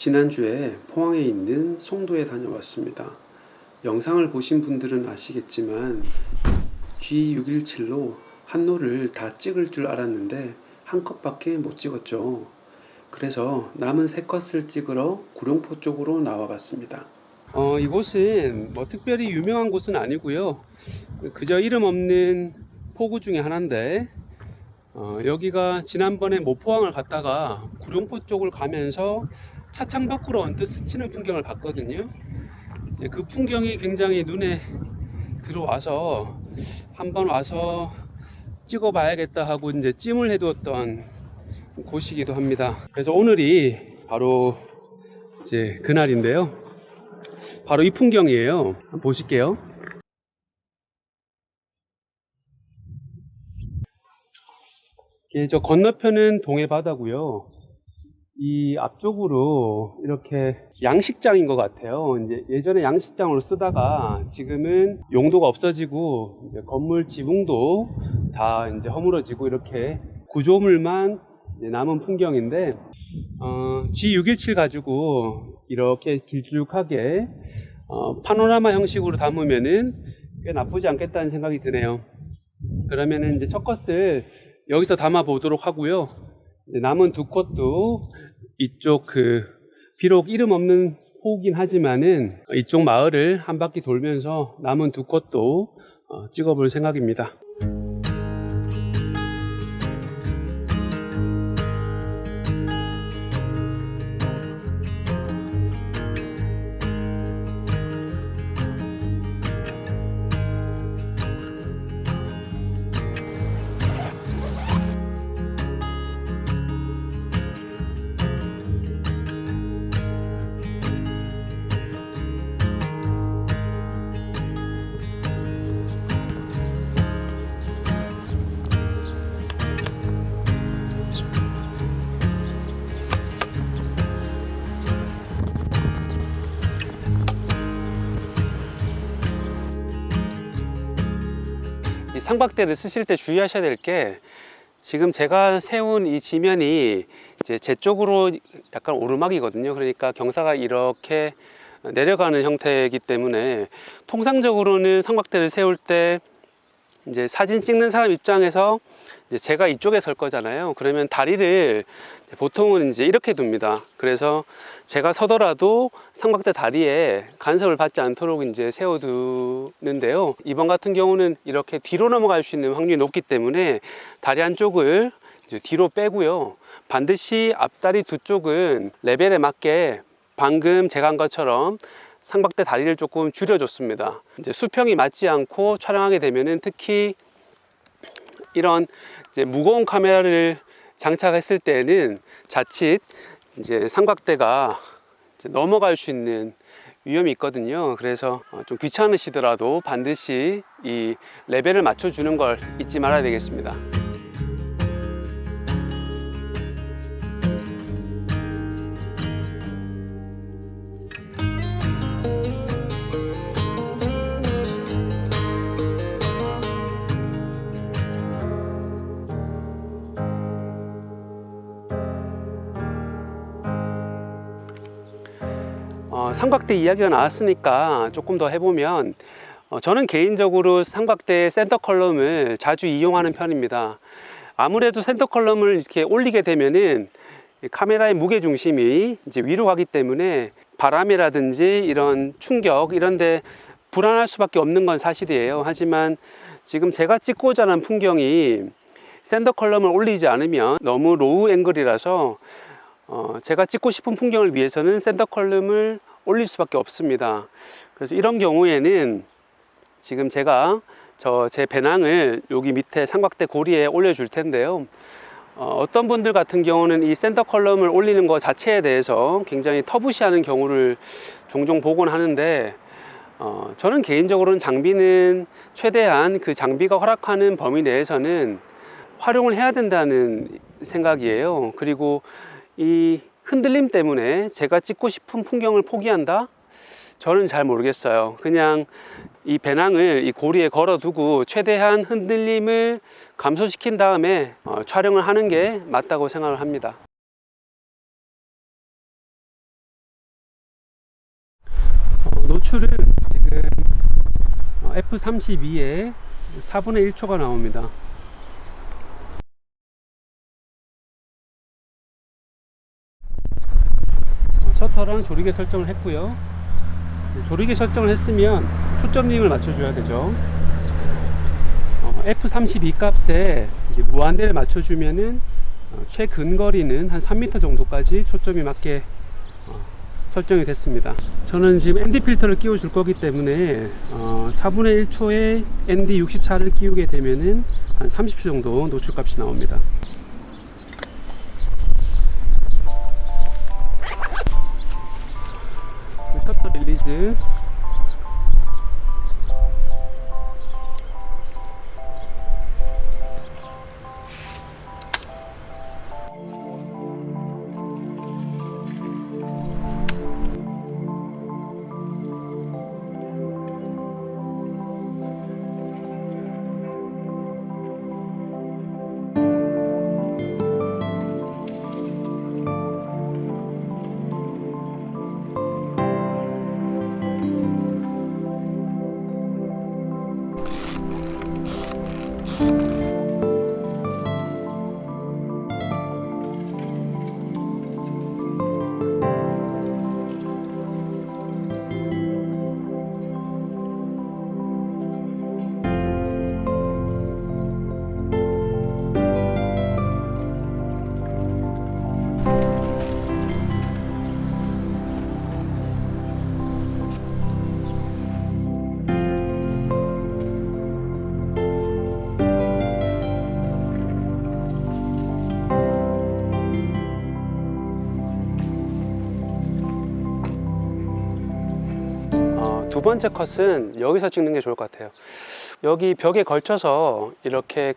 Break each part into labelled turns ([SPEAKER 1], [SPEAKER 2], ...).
[SPEAKER 1] 지난주에 포항에 있는 송도에 다녀왔습니다. 영상을 보신 분들은 아시겠지만 G617로 한노를 다 찍을 줄 알았는데 한 컷밖에 못 찍었죠. 그래서 남은 세 컷을 찍으러 구룡포 쪽으로 나와 봤습니다. 어, 이곳은 뭐 특별히 유명한 곳은 아니고요. 그저 이름 없는 포구 중에 하나인데 어, 여기가 지난번에 모포항을 갔다가 구룡포 쪽을 가면서 차창 밖으로 언뜻 스치는 풍경을 봤거든요. 그 풍경이 굉장히 눈에 들어와서 한번 와서 찍어봐야겠다 하고 이제 찜을 해두었던 곳이기도 합니다. 그래서 오늘이 바로 이제 그날인데요. 바로 이 풍경이에요. 보실게요. 이게 저 건너편은 동해 바다고요. 이 앞쪽으로 이렇게 양식장인 것 같아요. 이제 예전에 양식장으로 쓰다가 지금은 용도가 없어지고 건물 지붕도 다 이제 허물어지고 이렇게 구조물만 남은 풍경인데 어, G617 가지고 이렇게 길쭉하게 어, 파노라마 형식으로 담으면은 꽤 나쁘지 않겠다는 생각이 드네요. 그러면은 이제 첫 컷을 여기서 담아 보도록 하고요. 남은 두 컷도 이쪽 그 비록 이름 없는 호긴 하지만은 이쪽 마을을 한 바퀴 돌면서 남은 두 컷도 어, 찍어볼 생각입니다. 이 상박대를 쓰실 때 주의하셔야 될 게 지금 제가 세운 이 지면이 이제 제 쪽으로 약간 오르막이거든요. 그러니까 경사가 이렇게 내려가는 형태이기 때문에 통상적으로는 상박대를 세울 때 이제 사진 찍는 사람 입장에서 이 제 제가 이쪽에 설 거잖아요. 그러면 다리를 보통은 이제 이렇게 둡니다. 그래서 제가 서더라도 삼각대 다리에 간섭을 받지 않도록 이제 세워두는데요. 이번 같은 경우는 이렇게 뒤로 넘어갈 수 있는 확률이 높기 때문에 다리 한쪽을 뒤로 빼고요. 반드시 앞다리 두 쪽은 레벨에 맞게 방금 제가 한 것처럼 상박대 다리를 조금 줄여줬습니다. 이제 수평이 맞지 않고 촬영하게 되면은 특히 이런 이제 무거운 카메라를 장착했을 때는 자칫 이제 삼각대가 이제 넘어갈 수 있는 위험이 있거든요. 그래서 어, 좀 귀찮으시더라도 반드시 이 레벨을 맞춰주는 걸 잊지 말아야 되겠습니다. 삼각대 이야기가 나왔으니까 조금 더 해보면 어, 저는 개인적으로 삼각대 센터 컬럼을 자주 이용하는 편입니다. 아무래도 센터 컬럼을 이렇게 올리게 되면은 이 카메라의 무게 중심이 이제 위로 가기 때문에 바람이라든지 이런 충격 이런데 불안할 수밖에 없는 건 사실이에요. 하지만 지금 제가 찍고자 하는 풍경이 센터 컬럼을 올리지 않으면 너무 로우 앵글이라서 어, 제가 찍고 싶은 풍경을 위해서는 센터 컬럼을 올릴 수밖에 없습니다. 그래서 이런 경우에는 지금 제가 저 제 배낭을 여기 밑에 삼각대 고리에 올려 줄 텐데요. 어, 떤 분들 같은 경우는 이 센터 컬럼을 올리는 것 자체에 대해서 굉장히 터부시하는 경우를 종종 보곤 하는데 어, 저는 개인적으로는 장비는 최대한 그 장비가 허락하는 범위 내에서는 활용을 해야 된다는 생각이에요. 그리고 이 흔들림 때문에 제가 찍고 싶은 풍경을 포기한다? 저는 잘 모르겠어요. 그냥 이 배낭을 이 고리에 걸어두고 최대한 흔들림을 감소시킨 다음에 어, 촬영을 하는 게 맞다고 생각을 합니다. 어, 노출은 지금 어, F32에 4분의 1초가 나옵니다. 어, 셔터랑 조리개 설정을 했고요. 네, 조리개 설정을 했으면 초점링을 맞춰줘야 되죠. 어, F32 값에 무한대를 맞춰주면은 어, 최근거리는 한 3m 정도까지 초점이 맞게 어, 설정이 됐습니다. 저는 지금 ND 필터를 끼워 줄 거기 때문에 어, 4분의 1초에 ND 64를 끼우게 되면은 한 30초 정도 노출 값이 나옵니다. 셔 두 번째 컷은 여기서 찍는 게 좋을 것 같아요. 여기 벽에 걸쳐서 이렇게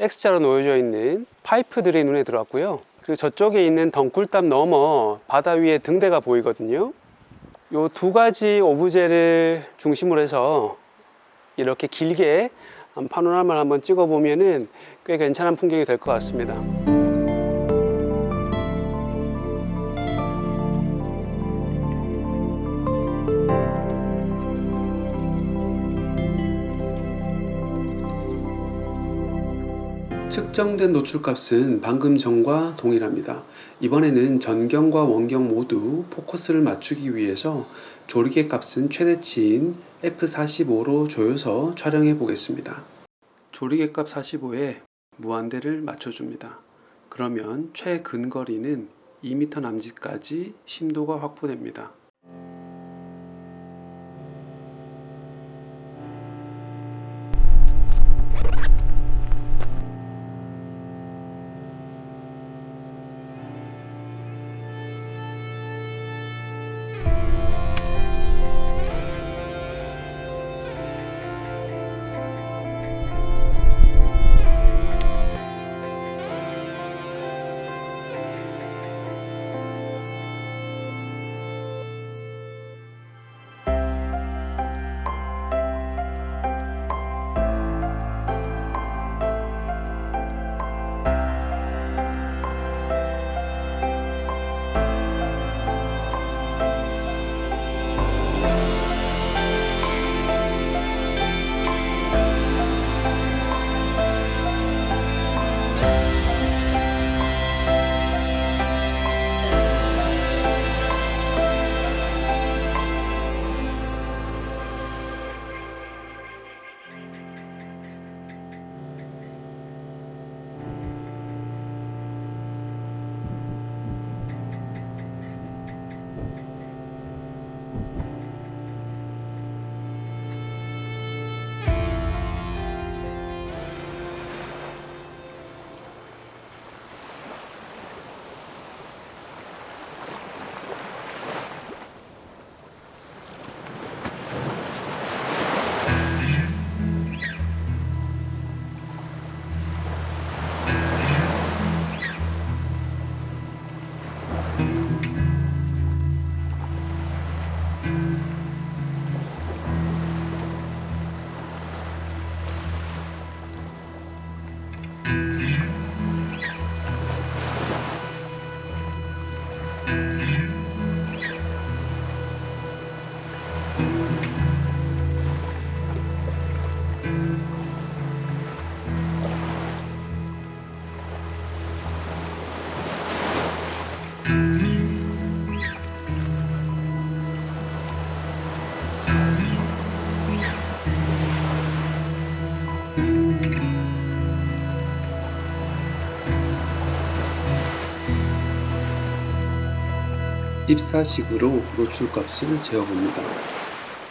[SPEAKER 1] X자로 놓여져 있는 파이프들이 눈에 들어왔고요. 그리고 저쪽에 있는 덩굴담 넘어 바다 위에 등대가 보이거든요. 요 두 가지 오브제를 중심으로 해서 이렇게 길게 한 파노라마를 한번 찍어 보면은 꽤 괜찮은 풍경이 될 것 같습니다. 측정된 노출값은 방금 전과 동일합니다. 이번에는 전경과 원경 모두 포커스를 맞추기 위해서 조리개 값은 최대치인 f45로 조여서 촬영해 보겠습니다. 조리개 값 45에 무한대를 맞춰줍니다. 그러면 최근거리는 2m 남짓까지 심도가 확보됩니다. Thank you. 입사식으로 노출값을 재어봅니다.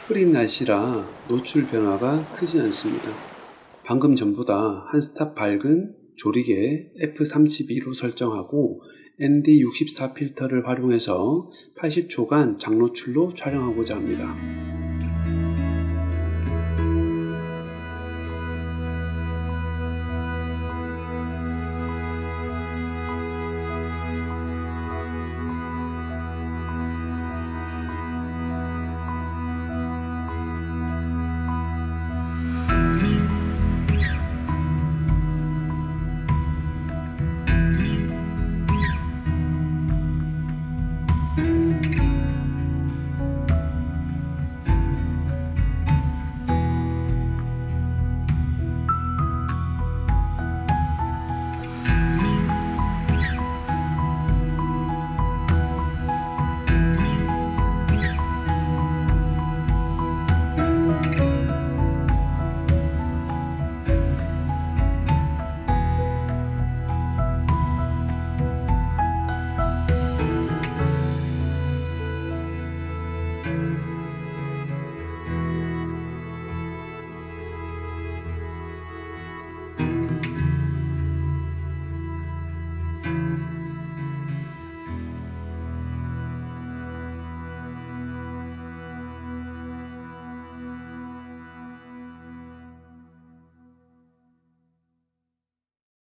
[SPEAKER 1] 흐린 날씨라 노출 변화가 크지 않습니다. 방금 전보다 한 스탑 밝은 조리개 F32로 설정하고 ND64 필터를 활용해서 80초간 장노출로 촬영하고자 합니다.